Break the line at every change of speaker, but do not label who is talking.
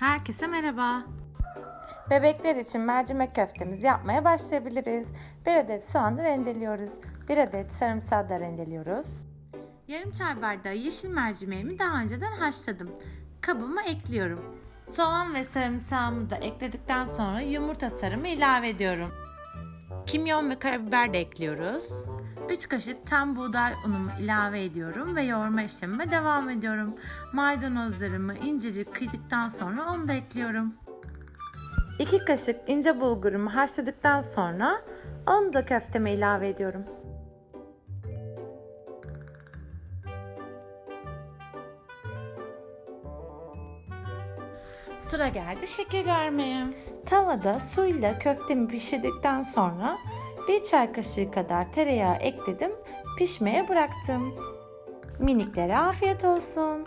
Herkese merhaba.
Bebekler için mercimek köftemizi yapmaya başlayabiliriz. Bir adet soğanı rendeliyoruz. Bir adet sarımsağı da rendeliyoruz.
Yarım çay bardağı yeşil mercimeğimi daha önceden haşladım. Kabıma ekliyorum. Soğan ve sarımsağımı da ekledikten sonra yumurta sarımı ilave ediyorum. Kimyon ve karabiber de ekliyoruz. 3 kaşık tam buğday unumu ilave ediyorum ve yoğurma işlemime devam ediyorum. Maydanozlarımı incecik kıydıktan sonra onu da ekliyorum.
2 kaşık ince bulgurumu haşladıktan sonra onu da köfteme ilave ediyorum.
Sıra geldi şeker vermeye.
Tavada suyla köftemi pişirdikten sonra bir çay kaşığı kadar tereyağı ekledim, pişmeye bıraktım. Miniklere afiyet olsun.